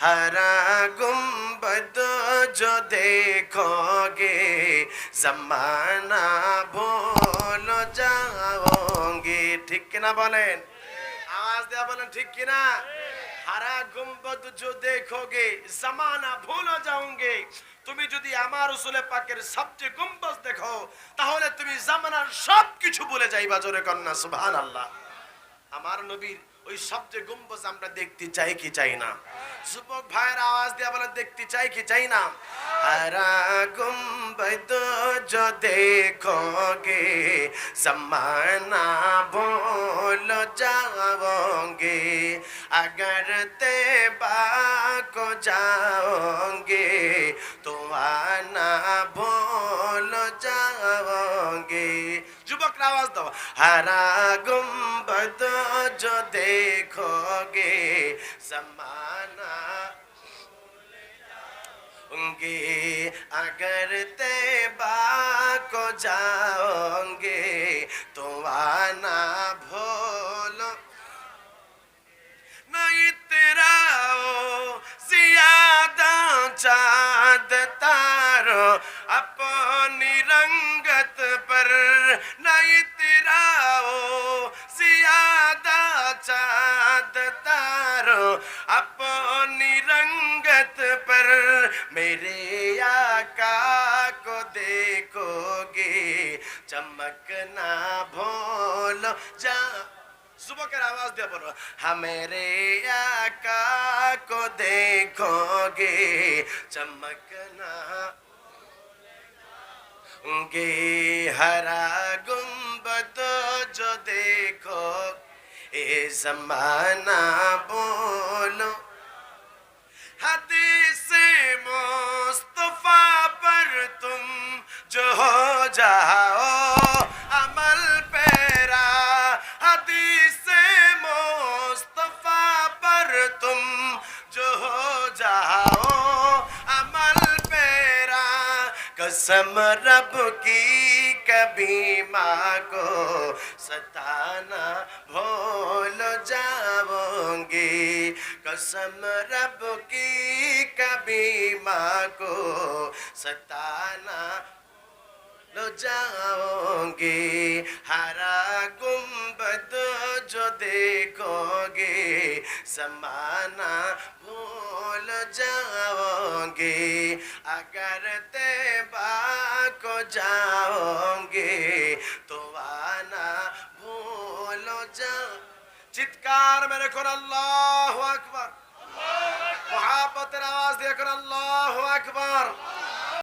हरा गुम्बद जो देखोगे जमाना भूल जाओगे ঠিক কিনা বলেন আওয়াজ দেয়া বলেন ঠিক কিনা হারা গুম্বদ जो देखोगे जमाना भूल जाओगे তুমি যদি আমার উসুলে পাকের সবচেয়ে গুম্বজ দেখো তাহলে তুমি জামানার সব কিছু বলে যাইবা জোরে কন্যা সুবহানাল্লাহ আমার নবীর ওই সবচেয়ে গুম্বজ আমরা দেখতে চাই কি চাই না যুবক ভাইয়ের আওয়াজ দিয়ে বলে দেখতে চাই কি চাই না हरा गुम्बद जो देखोगे जमाना भूल जाओगे अगर तेबा को जाओगे तो आना भूल जाओगे যুবকরা আওয়াজ দাও হারা গুম্বদ जो देखोगे जमाना होंगे अगर तेबा को जाओगे तो आना भूलो नहीं तेरा ओ ज्यादा चाँद तारो अपनी रंगत पर नहीं तिराओ, सियादा चाँद तारो। अपनी रंगत पर मेरे आका को देखोगे, चमकना भोलो, जा। सुबह कर आवाज़ दिया बोलो। हाँ, हमेरे आका को देखोगे, चमकना गे हरा गुंबद जो देखो, ए जमाना बोलो। हदीस मुस्तफ़ा पर तुम जो हो जाओ। कसम रब की कभी माँ को सताना भूल जाओगे कसम रब की कभी माँ को सताना लो जाओगे हरा गुंबद जो देखोगे, समाना भूल जाओगे अगर तेबा को जाओगे तो आना भूल जाओ চিৎকার মেরে কোন আল্লাহ আকবার মহাপতের আওয়াজ দিয়ে কোন আল্লাহ আকবার